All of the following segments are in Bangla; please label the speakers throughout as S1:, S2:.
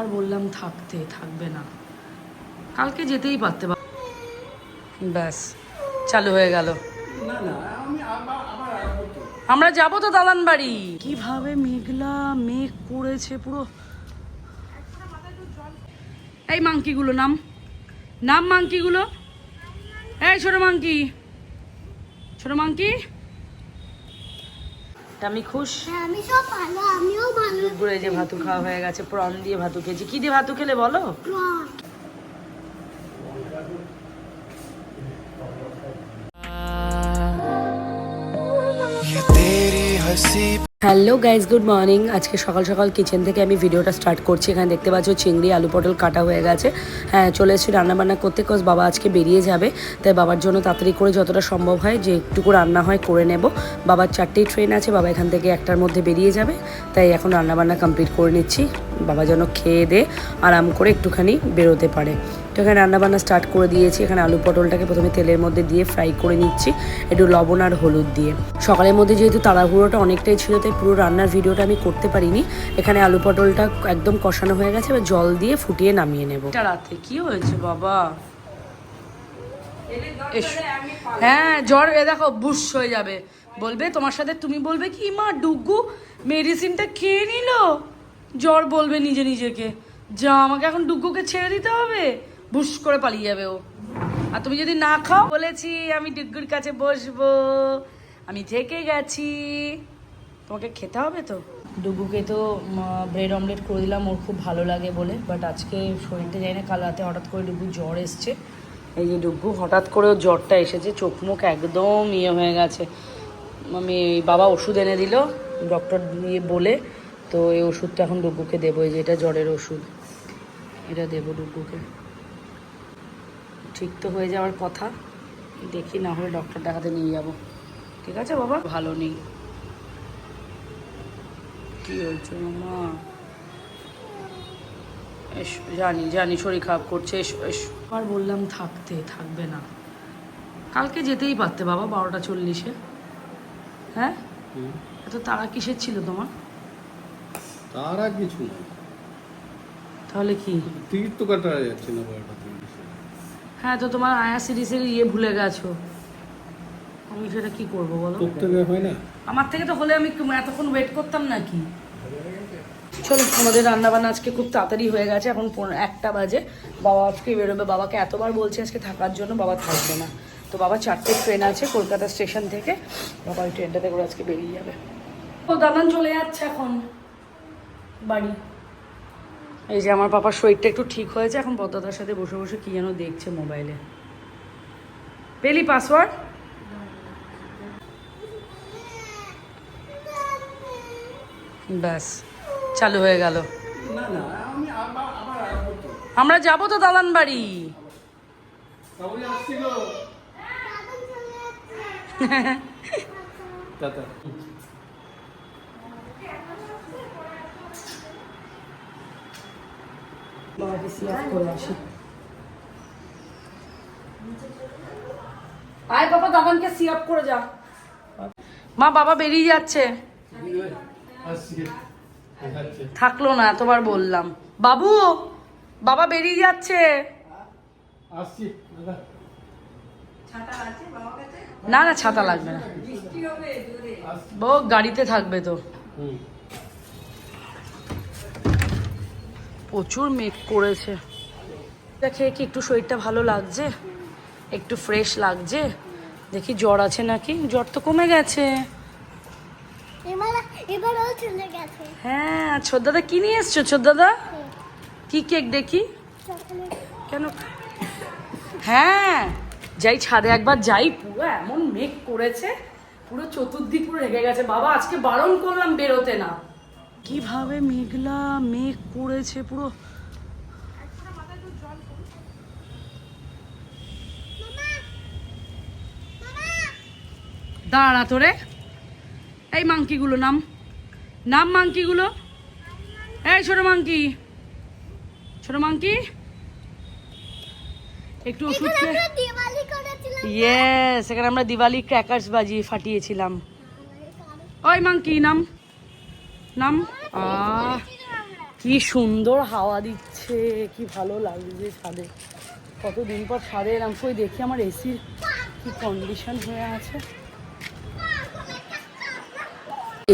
S1: আর বললাম থাকতে থাকবে না। কালকে যেতেই পারতে ব্যাস চালু হয়ে গেল।
S2: আবার আবার
S1: আমরা যাব তো দালান বাড়ি। কীভাবে মেঘলা মেঘ করেছে পুরো। এই মাংকিগুলো নাম। নাম মাংকিগুলো। এই ছোট মাংকি। ছোট মাংকি। আমি খুশ?
S3: হ্যাঁ, আমি সব ভালো আমিও ভালো।
S1: দুপুরে যে ভাতু খাওয়া হয়ে গেছে প্রন দিয়ে ভাতু খেয়েছি। কি দিয়ে ভাতু খেলে বলো?
S4: তেরি
S1: হ্যালো গাইজ গুড মর্নিং আজকে সকাল সকাল কিচেন থেকে আমি ভিডিওটা স্টার্ট করছি। এখানে দেখতে পাচ্ছ চিংড়ি, আলু পটল কাটা হয়ে গেছে। হ্যাঁ চলে এসেছি রান্নাবান্না করতে কজ বাবা আজকে বেরিয়ে যাবে। তাই বাবার জন্য তাড়াতাড়ি করে যতটা সম্ভব হয় যে একটুকু রান্না হয় করে নেব। বাবার চারটেই ট্রেন আছে, বাবা এখান থেকে একটার মধ্যে বেরিয়ে যাবে। তাই এখন রান্নাবান্না কমপ্লিট করে নিচ্ছি। বাবা যেন খেয়ে দে, আরাম করে একটুখানি বেরোতে পারে। তো এখানে রান্নাবান্না স্টার্ট করে দিয়েছি। এখানে আলু পটলটাকে প্রথমে তেলের মধ্যে দিয়ে ফ্রাই করে নিচ্ছি, একটু লবণ আর হলুদ দিয়ে। সকালের মধ্যে যেহেতু তাড়াহুড়োটা অনেকটাই ছিল, তাই পুরো রান্নার ভিডিওটা আমি করতে পারিনি। এখানে আলু পটলটা একদম কষানো হয়ে গেছে, এবার জল দিয়ে ফুটিয়ে নামিয়ে নেব। রাতে কি হয়েছে বাবা? হ্যাঁ জ্বর, এ দেখো, বুশ হয়ে যাবে। বলবে, তোমার সাথে তুমি বলবে কি, মা, ডুগু মেডিসিনটা খেয়ে নিল? জ্বর বলবে নিজে নিজেকে। যা, আমাকে এখন ডুগুকে ছেড়ে দিতে হবে? বুশ করে পালিয়ে যাবে ও। আর তুমি যদি না খাও বলেছি আমি ডুগুর কাছে বসবো। আমি থেকে গেছি। তোমাকে খেতে হবে তো? ডুগুকে তো ব্রেড অমলেট করে দিলাম ওর খুব ভালো লাগে বলে। বাট আজকে শরীরটা যাই না কাল রাতে হঠাৎ করে ডুগু জ্বর এসছে। এই যে ডুগু হঠাৎ করে ওর জ্বরটা এসেছে চোখ মুখ একদম ইয়ে হয়ে গেছে। আমি বাবা ওষুধ এনে দিল ডক্টর নিয়ে বলে তো এই ওষুধটা এখন ডুগুকে দেবো এই যে এটা জ্বরের ওষুধ। এটা দেবো ডুগুকে। ঠিক তো হয়ে যাওয়ার কথা। দেখি না হলে ডক্টর দেখাতে নিয়ে যাব। ঠিক আছে বাবা? ভালো নেই। কি হয়েছে মামা? এসো জানি জানি শরীর খারাপ করছে এসো এসো। আর বললাম থাকতে থাকবে না। কালকে যেতেই পারতে বাবা বারোটা চল্লিশে। হ্যাঁ? এত তারা কিসের ছিল তোমার?
S2: তার আর কিছু না
S1: তাহলে কি?
S2: টিকিট তো কাটা যাচ্ছে না বারোটা
S1: হ্যাঁ তো তোমার আয়া সিরিজের ইয়ে ভুলে গেছো। আমি সেটা কি করব বলো?
S2: হয় না?
S1: আমার থেকে তো হলে আমি এতক্ষণ ওয়েট করতাম নাকি? চলো আমাদের রান্না বান্না আজকে খুব তাড়াতাড়ি হয়ে গেছে এখন একটা বাজে। বাবা আজকে বেরোবে বাবাকে এতবার বলছে আজকে থাকার জন্য বাবা থাকবে না। তো বাবা চারটে ট্রেন আছে কলকাতা স্টেশন থেকে বাবা ওই ট্রেনটাতে করে আজকে বেরিয়ে যাবে। ও দাদান চলে যাচ্ছে এখন বাড়ি। এই যে আমার পাপার শরীরটা একটু ঠিক হয়েছে এখন পদ্মতার সাথে বসে বসে কি যেন দেখছে মোবাইলে পেলি পাসওয়ার্ড ব্যাস চালু হয়ে গেল। আমরা যাব তো দালান বাড়ি।
S2: টাটা
S1: বাবাকে সিয়াপ করে আসি আয় বাবা দাদানকে সিয়াপ করে যা। মা, বাবা বেরিয়ে যাচ্ছে। থাকল না, এতবার বললাম। বাবু, বাবা বেরিয়ে যাচ্ছে। না না, ছাতা লাগবে না। বউ, গাড়িতে থাকবে তো। প্রচুর মেঘ করেছে। এটা খেয়ে কি একটু শরীরটা ভালো লাগছে একটু ফ্রেশ লাগছে দেখি জ্বর আছে নাকি? জ্বর তো কমে গেছে। হ্যাঁ ছোদ্দাদা কি নিয়ে এসছো ছোদ্দাদা কি কেক দেখি? কেন? হ্যাঁ যাই ছাদে একবার যাই পুরো এমন মেঘ করেছে পুরো চতুর্দিক পুরো রেগে গেছে। বাবা আজকে বারণ করলাম বেরোতে না। কীভাবে মেঘলা মেঘ করেছে পুরো? দাঁড়া তোরে। এই মাংকিগুলো নাম। নাম মাংকিগুলো? এই ছোট মাংকি। ছোট মাংকি। একটু ওষুধ ইয়েস সেখানে আমরা দিওয়ালি ক্র্যাকার্স বাজিয়ে ফাটিয়েছিলাম। ওই মাংকি নাম। নাম? কি সুন্দর হাওয়া দিচ্ছে, কি ভালো লাগছে ছাদে। কতদিন পর ছাদে এলাম, কই দেখি আমার এসির কি কন্ডিশন হয়ে আছে।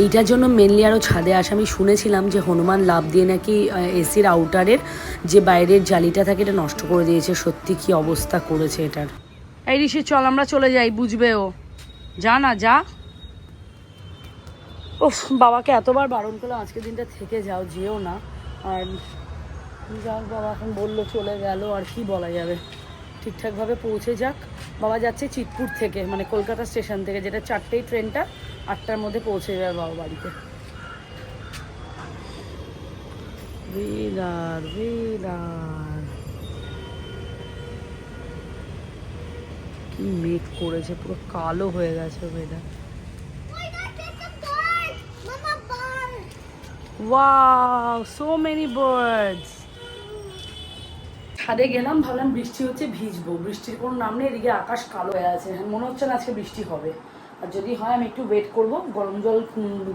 S1: এইটার জন্য মেনলি আরও ছাদে আসা, আমি শুনেছিলাম যে হনুমান লাভ দিয়ে নাকি এসির আউটারের যে বাইরের জালিটা থাকে, এটা নষ্ট করে দিয়েছে। সত্যি কি অবস্থা করেছে এটার। এই ঋষি, চল আমরা চলে যাই, বুঝবে ও। যা না, যা। ওফ বাবাকে এতবার বারণ করলাম আজকের দিনটা থেকে যাও, যেও না। আর যাক, বাবা এখন বলল চলে গেল, আর কি বলা যাবে। ঠিকঠাকভাবে পৌঁছে যাক। বাবা যাচ্ছে চিতপুর থেকে মানে কলকাতা স্টেশন থেকে, যেটা চারটেই ট্রেনটা আটটার মধ্যে পৌঁছে যাবে বাবা বাড়িতে। কি মেঘ করেছে, পুরো কালো হয়ে গেছে ওয়েদার
S3: ওই দেখ, একটা bird! মামা, bird!
S1: Wow so many birds ছাদে গেলাম, ভাবলাম বৃষ্টি হচ্ছে, ভিজবো। বৃষ্টির কোনো নাম নেই, এদিকে আকাশ কালো হয়ে আছে। মনে হচ্ছে না আজকে বৃষ্টি হবে। আর যদি হয়, আমি একটু ওয়েট করব। গরম জল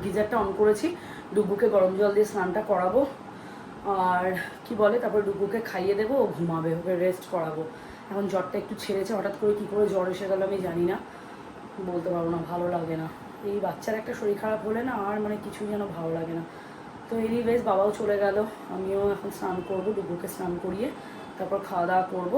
S1: গিজারটা অন করেছি। ডুবুকে গরম জল দিয়ে স্নানটা করাবো। আর কি বলে, তারপর ডুবুকে খাইয়ে দেবো, ও ঘুমাবে, ওকে রেস্ট করাবো। এখন জ্বরটা একটু ছেড়েছে, হঠাৎ করে কী করে জ্বর এসে গেল আমি জানি না। বলতে পারব না, ভালো লাগে না। এই বাচ্চার একটা শরীর খারাপ হলে না আর মানে কিছুই যেন ভালো লাগে না। তো এনিওয়েজ বাবাও চলে গেল। আমিও এখন স্নান করব ডুবুকে স্নান করিয়ে তারপর খাওয়া দাওয়া করব।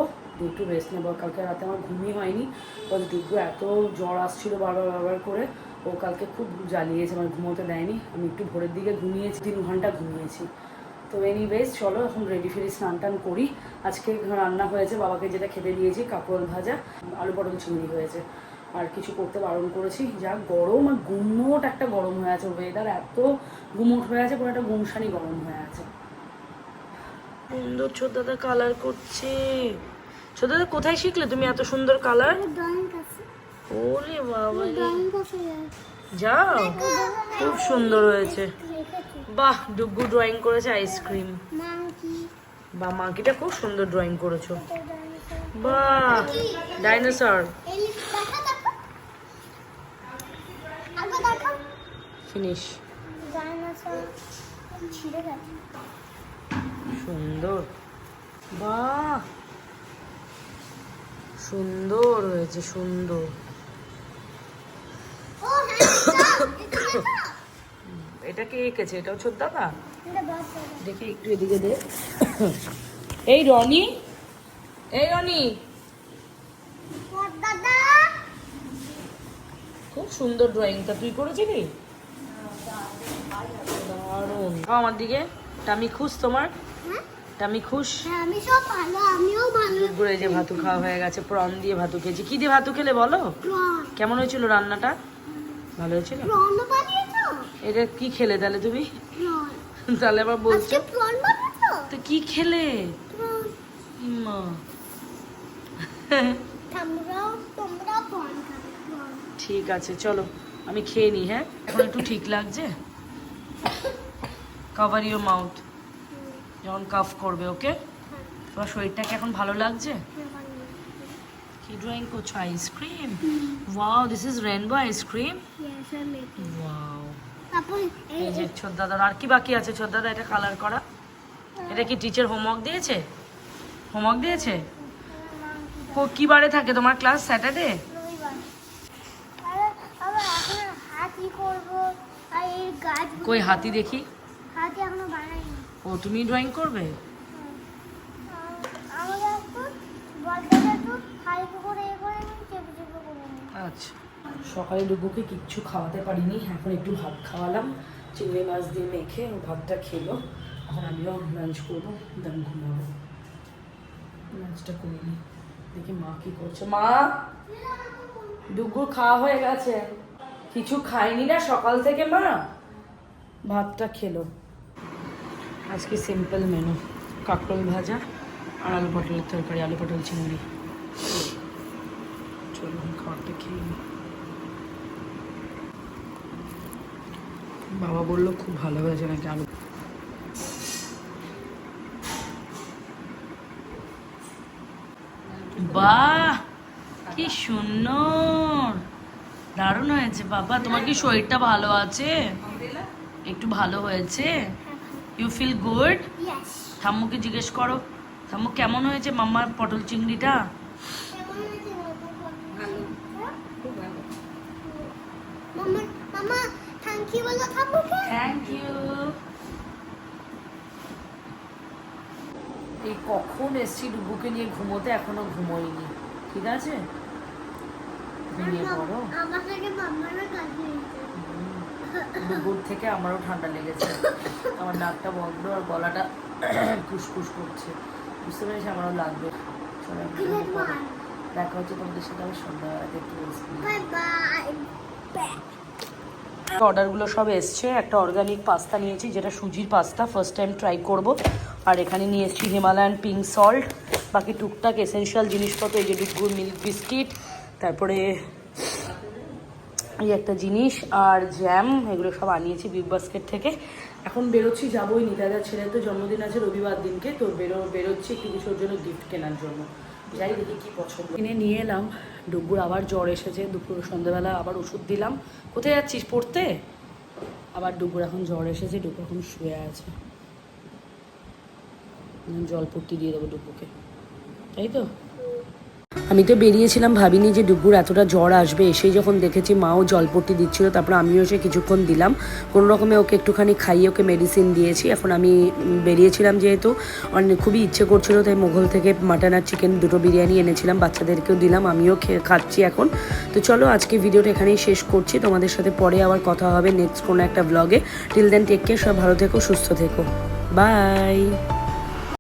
S1: একটু রেস্ট নেব। কালকে রাতে আমার ঘুমই হয়নি। বল ডুবু এত জ্বর আসছিল বারবার বারবার করে। ও কালকে খুব জ্বালিয়েছে, আমার ঘুমোতে দেয়নি। আমি একটু ভোরের দিকে ঘুমিয়েছি, তিন ঘণ্টা ঘুমিয়েছি। তো এনিওয়েজ চলো এখন রেডি ফেডি স্নান টান করি। আজকে রান্না হয়েছে, বাবাকে যেটা খেতে দিয়েছি, কাপড় ভাজা, আলু পটল চিংড়ি হয়েছে। আর কিছু করতে বারণ করেছি। যা গরম আর গুমোট একটা গরম হয়ে আছে ওয়েদার এত গুমোট হয়ে আছে পুরো একটা গুমসানি গরম হয়ে আছে। সুন্দর ছোদাদা কালার করছে। ছোদাদা কোথায় শিখলে তুমি এত সুন্দর কালার ওরে বাবা। যাও। খুব সুন্দর হয়েছে। বাহ ডুগু ড্রয়িং করেছে আইসক্রিম বা মাকিটা খুব সুন্দর ড্রয়িং করেছ। বাহ ডাইনোসর
S3: এই দেখা, দেখা। আগে দেখা।
S1: সুন্দর। বাহ! সুন্দর হয়েছে সুন্দর।
S3: এটা,
S1: কে এঁকেছে? এটাও ছোট দাদা? দেখি একটু এদিকে দে। এই রনি এই রনি। খুব সুন্দর ড্রয়িংটা তুই করেছিলি? আমার দিকে। টামি খুশ তোমার?
S3: হ্যাঁ?
S1: টামি খুশ?
S3: হ্যাঁ, আমি সব ভালো আমিও ভালো।
S1: ঘুরে যে ভাতু খাওয়া হয়ে গেছে প্রন দিয়ে ভাতু খেয়েছি। কি দিয়ে ভাতু খেলে বলো? কেমন হয়েছিল রান্নাটা? ভালো হয়েছিল? এটা কি খেলে তাহলে তুমি? তাহলে আবার বলছো। তো কি খেলে?
S3: প্রন
S1: ঠিক আছে চলো আমি খেয়ে নিই হ্যাঁ? এখন একটু ঠিক লাগছে। কভার ইউর মাউথ যখন কাফ করবে ওকে তোমার শরীরটাকে এখন ভালো লাগছে? কি ড্রয়িং করছ? Ice cream wow this is rainbow ice cream wow
S3: এই
S1: যে ছোদ্দাদার আর কি বাকি আছে? ছোদ্দাদা এটা কালার করা। এটা কি টিচার হোমওয়ার্ক দিয়েছে? হোমওয়ার্ক দিয়েছে? কো- বারে থাকে তোমার ক্লাস স্যাটারডে কই হাতি দেখি? ও তুমি ড্রয়িং করবে? আচ্ছা। সকালে ডুবুকে কিচ্ছু খাওয়াতে পারিনি এখন একটু ভাত খাওয়ালাম চিংড়ি মাছ দিয়ে মেখে ও ভাতটা খেলো। এখন আমিও লাঞ্চ করব দেন ঘুমাবো। লাঞ্চটা করিনি দেখি মা কি করছে। মা ডুগুর খাওয়া হয়ে গেছে। কিছু খাইনি না সকাল থেকে মা? ভাতটা খেলো। আজকে সিম্পল মেনু কাঁকরোল ভাজা আর আলু পটলের তরকারি, আলু পটল চিংড়ি। চলুন খাবারটা খেয়ে। বাবা বলল খুব ভালো হয়েছে নাকি আলু। বাহ, কি সুন্দর। দারুণ হয়েছে, বাবা। তোমার কি শরীরটা ভালো আছে? একটু ভালো হয়েছে? ইউ ফিল গুড থাম্মুকে জিজ্ঞেস করো। থাম্মু কেমন হয়েছে মাম্মার পটল চিংড়িটা?
S3: থ্যাংক ইউ
S1: এই কখন এসছি ডুবুকে নিয়ে ঘুমোতে এখনও ঘুমোইনি ঠিক আছে? ঘুমিয়ে পড়ো।
S3: আমার থেকে মামারও
S1: ডুবুর থেকে আমারও ঠান্ডা লেগেছে। আমার নাকটা বন্ধ আর গলাটা কুসকুস করছে। বুঝতে পেরেছি? আমারও লাগবে। দেখা হচ্ছে তোমাদের সাথে আবার।
S3: বাই বাই
S1: অর্ডারগুলো সব এসছে। একটা অর্গানিক পাস্তা নিয়েছি যেটা সুজির পাস্তা ফার্স্ট টাইম ট্রাই করব। আর এখানে নিয়ে এসেছি হিমালয়ান পিঙ্ক সল্ট বাকি টুকটাক এসেনশিয়াল জিনিসপত্র এই যে ডুগুর মিল্ক বিস্কিট তারপরে এই একটা জিনিস আর জ্যাম, এগুলো সব আনিয়েছি বিগ বাস্কেট থেকে। এখন বেরোচ্ছি, যাবোই নিতাদার ছেলে তো জন্মদিন আছে রবিবার দিনকে, তো বেরো, বেরোচ্ছি একটু কিছুর জন্য গিফট কেনার জন্য। যাই দেখি কি পছন্দ। কিনে নিয়ে এলাম। ডুগুর আবার জ্বর এসেছে। দুপুর, সন্ধ্যাবেলা আবার ওষুধ দিলাম। কোথায় যাচ্ছিস, পড়তে? আবার ডুগুর এখন জ্বর এসেছে ডুগু এখন শুয়ে আছে। জল জলপট্টি দিয়ে দেবো ডুগুকে তাই তো? আমি তো বেরিয়েছিলাম ভাবিনি যে ডুগুর এতটা জ্বর আসবে। এসেই যখন দেখেছি মাও জলপট্টি দিচ্ছিল, তারপর আমিও সে কিছুক্ষণ দিলাম। কোনো রকমে ওকে একটুখানি খাইয়ে ওকে মেডিসিন দিয়েছি। এখন আমি বেরিয়েছিলাম যেহেতু। অনেক খুবই ইচ্ছে করছিল, তাই মোঘল থেকে মাটন আর চিকেন দুটো বিরিয়ানি এনেছিলাম, বাচ্চাদেরকেও দিলাম, আমিও খেয়ে খাচ্ছি এখন। তো চলো আজকে ভিডিওটা এখানেই শেষ করছি। তোমাদের সাথে পরে আবার কথা হবে নেক্সট কোনো একটা ব্লগে টিল দেন টেক কেয়ার সব ভালো থেকো, সুস্থ থেকো। বাই